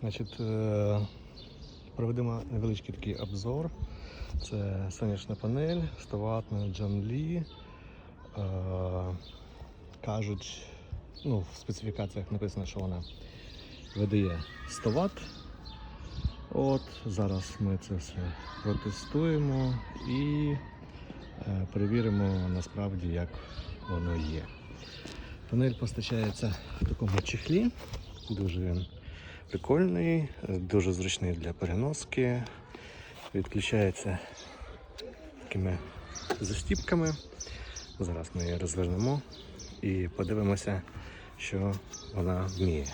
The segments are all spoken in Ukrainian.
Значить, е, проведемо невеличкий такий обзор. Це сонячна панель, 100 ваттна Джон Е, Кажуть, ну, в специфікаціях написано, що вона видає 100 Вт. От, зараз ми це все протестуємо і е, перевіримо насправді, як воно є. Панель постачається в такому чехлі. Дуже він прикольний, дуже зручний для переноски. Відключається такими застіпками. Зараз ми її розвернемо і подивимося, що вона вміє.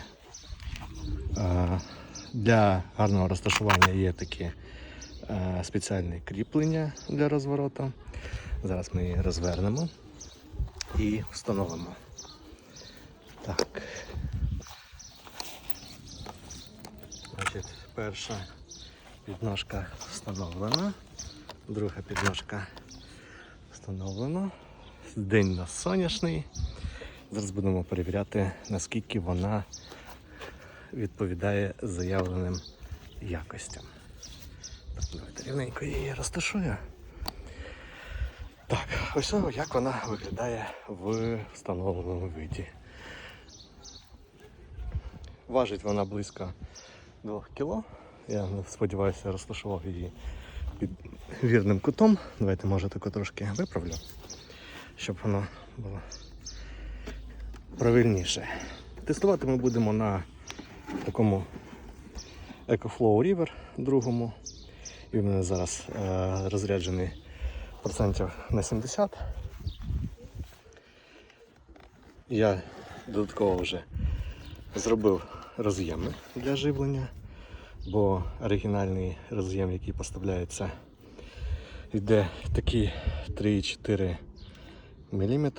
Для гарного розташування є такі е, спеціальні кріплення для розвороту. Зараз ми її розвернемо і встановимо. Так. Значить, перша підножка встановлена, друга підножка встановлена. День у нас сонячний. Зараз будемо перевіряти, наскільки вона відповідає заявленим якостям. Так, давайте рівненько її розташую. Так, ось як вона виглядає в встановленому виді. Важить вона близько 2 кг. Я сподіваюся, розташував її під вірним кутом. Давайте, може, тако трошки виправлю, щоб воно було правильніше. Тестувати ми будемо на такому EcoFlow River другому. І в мене зараз е, розряджений процентів на 70. Я додатково вже зробив роз'єми для живлення, бо оригінальний роз'єм, який поставляється, йде такий 3,4 мм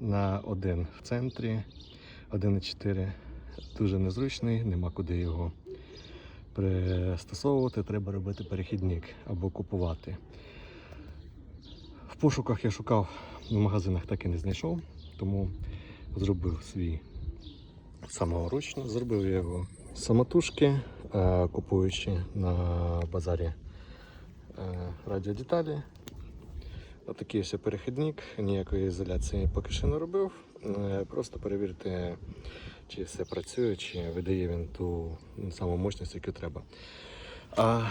на один в центрі, 1,4 дуже незручний, нема куди його пристосовувати, треба робити перехідник або купувати. В пошуках я шукав в магазинах, так і не знайшов, тому зробив свій саморучно. Зробив його самотужки, купуючи на базарі е, радіодеталі. Отакий ось перехідник, ніякої ізоляції поки що не робив. Е, Просто перевірити, чи все працює, чи видає він ту саму мощність, яку треба. А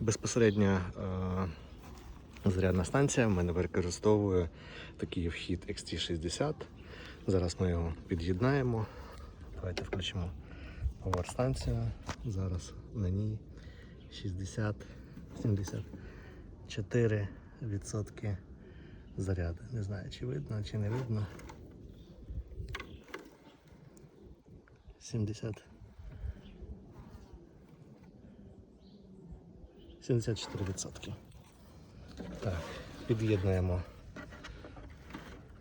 безпосередньо е, зарядна станція в мене використовує такий вхід XT60. Зараз ми його під'єднаємо. Давайте включимо power станцію. Зараз на ній 60-74% заряду. Не знаю, чи видно, чи не видно. 70. 74%. Так, під'єднуємо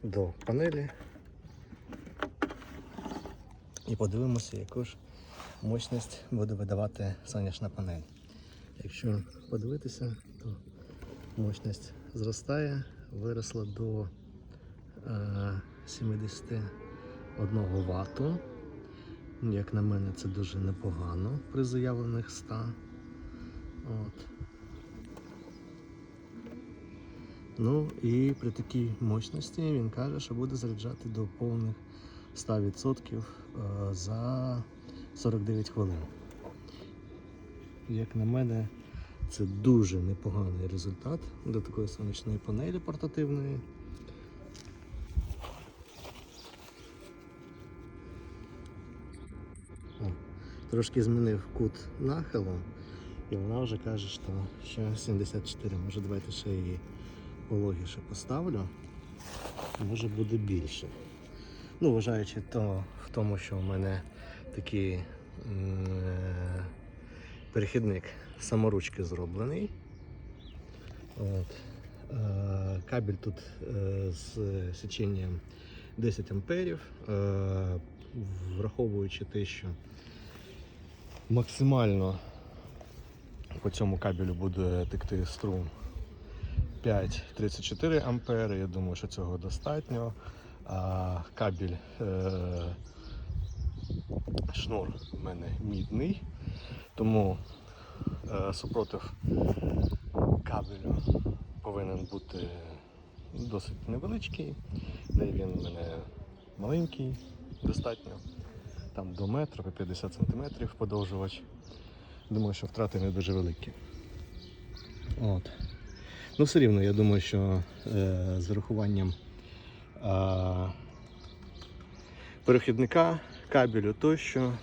до панелі і подивимося, яку ж мощність буде видавати сонячна панель. Якщо подивитися, то мощність зростає, виросла до е, 71 Вт. Як на мене, це дуже непогано при заявлених 100. От. Ну і при такій мощності він каже, що буде заряджати до повних 100% е, за 49 хвилин. Як на мене, це дуже непоганий результат до такої сонячної панелі портативної. О, трошки змінив кут нахилу, і вона вже каже, що, що 74. Може давайте ще її пологіше поставлю. Може буде більше. Ну, вважаючи то, в тому, що в мене такий е, перехідник саморучки зроблений. От. Е, Кабель тут е, з січенням 10 амперів, враховуючи те, що максимально по цьому кабелю буде текти струм 5,34 ампери. Я думаю, що цього достатньо. Кабель Шнур у мене мідний, тому е, супротив кабелю повинен бути досить невеличкий, де він у мене маленький, достатньо. Там до метра по 50 см подовжувач. Думаю, що втрати не дуже великі. От. Ну, все рівно, я думаю, що е, з урахуванням е, перехідника, кабелю тощо,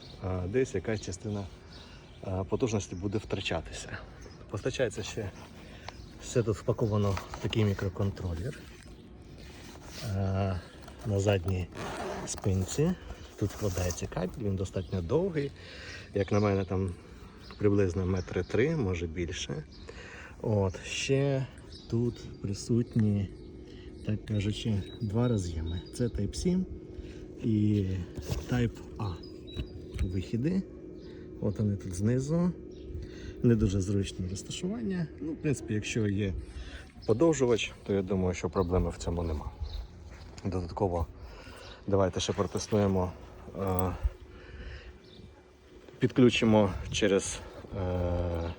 десь якась частина потужності буде втрачатися. Постачається ще все тут впаковано в такий мікроконтролер. На задній спинці. Тут вкладається кабель, він достатньо довгий. Як на мене, там приблизно метри три, може більше. От, ще тут присутні, так кажучи, два роз'єми. Це Type-C і Type-A вихіди. От вони тут знизу. Не дуже зручне розташування. Ну, в принципі, якщо є подовжувач, то я думаю, що проблеми в цьому нема. Додатково давайте ще протестуємо. е, Підключимо через е,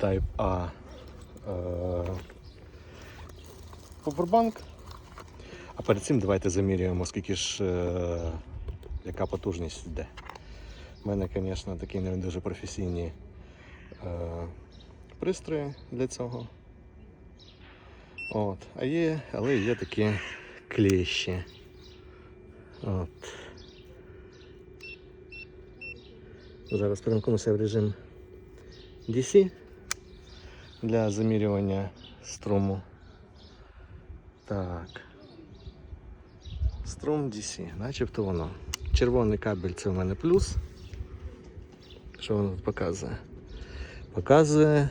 Type A е, Powerbank. А перед цим давайте замірюємо, скільки ж е, яка потужність йде. У мене, звісно, такі не дуже професійні е, пристрої для цього. От. А є, але є такі клещі. От. Зараз перемкнуся в режим DC для замірювання струму. Так. Струм DC, начебто воно. Червоний кабель це у мене плюс. Що воно тут показує? Показує.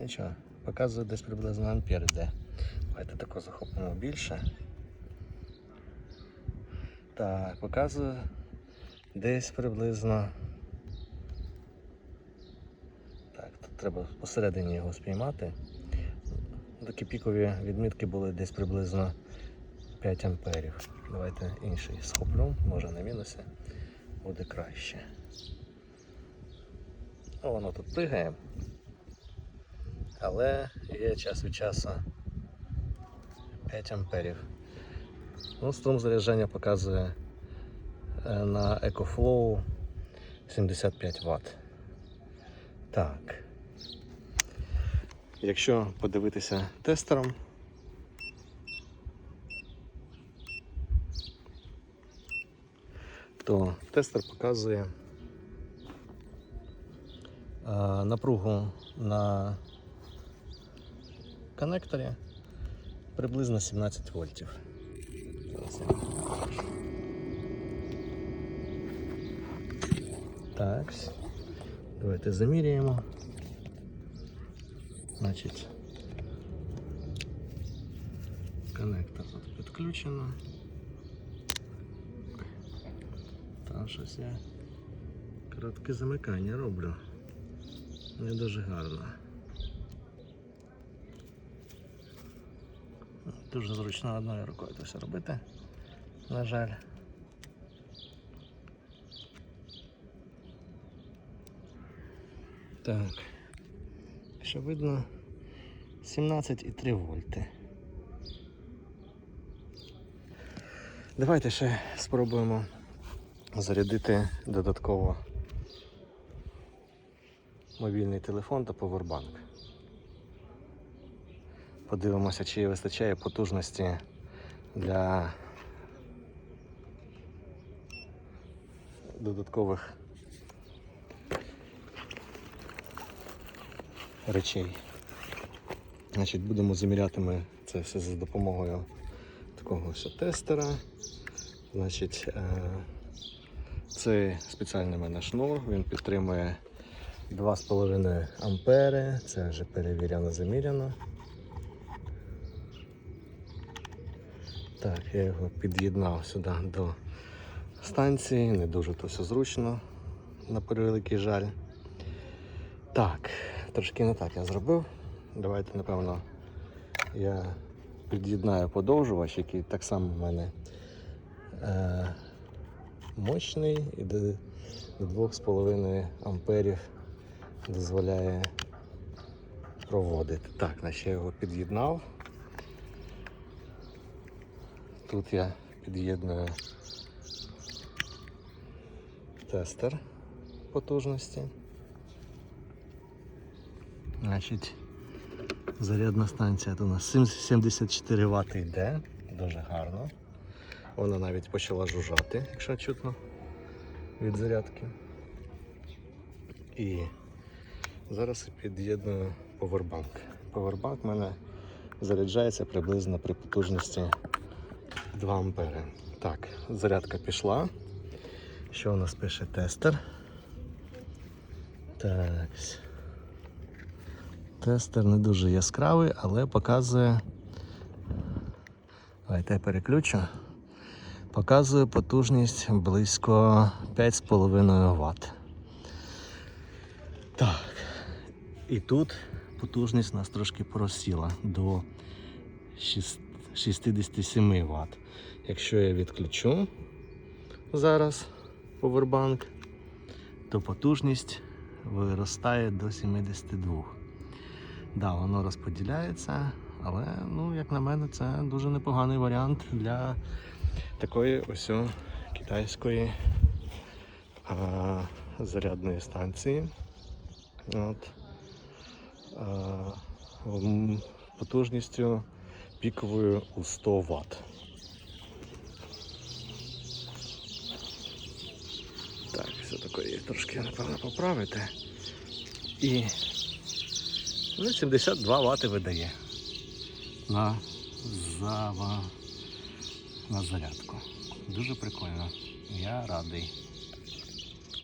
Нічого, показує десь приблизно ампер йде. Давайте тако захопимо більше. Так, показує десь приблизно. Так, тут треба посередині його спіймати. Такі пікові відмітки були десь приблизно 5 амперів. Давайте інший схоплю, може на мінусі, буде краще. Ну, воно тут пригає, але є час від часу 5 амперів. Ну, струм заряджання показує е, на EcoFlow 75 Вт. Так. Якщо подивитися тестером, то тестер показує е, напругу на коннекторі приблизно 17 вольтів. Так, давайте заміряємо. Значить, коннектор тут підключено. Щось я коротке замикання роблю. Не дуже гарно. Дуже зручно одною рукою це все робити. На жаль. Так. Що видно 17,3 вольти. Давайте ще спробуємо зарядити додатково мобільний телефон та повербанк. Подивимося, чи вистачає потужності для додаткових речей. Значить, будемо заміряти ми це все за допомогою такого ось тестера. Значить, е, це спеціальний мене шнур, він підтримує 2,5 ампери, це вже перевіряно, заміряно. Так, я його під'єднав сюди до станції, не дуже то все зручно, на превеликий жаль. Так, трошки не так я зробив. Давайте, напевно, я під'єднаю подовжувач, який так само в мене е, мощний і до, до 2,5 амперів дозволяє проводити. Так, наче я його під'єднав. Тут я під'єдную тестер потужності. Значить, зарядна станція у нас 74 Вт йде, дуже гарно. Вона навіть почала жужжати, якщо чутно від зарядки. І зараз під'єдную повербанк. Повербанк в мене заряджається приблизно при потужності 2 ампери. Так, зарядка пішла. Що у нас пише тестер? Так. Тестер не дуже яскравий, але показує. Давайте я переключу. Показує потужність близько 5,5 Вт. Так. І тут потужність нас трошки просіла до 6 67 Вт. Якщо я відключу зараз повербанк, то потужність виростає до 72. Да, воно розподіляється, але, ну, як на мене, це дуже непоганий варіант для такої ось китайської а, зарядної станції. От, а, потужністю піковою у 100 Вт. Так, все таке трошки, напевно, поправити. І ну, 72 Вт видає на, зава, на зарядку. Дуже прикольно. Я радий.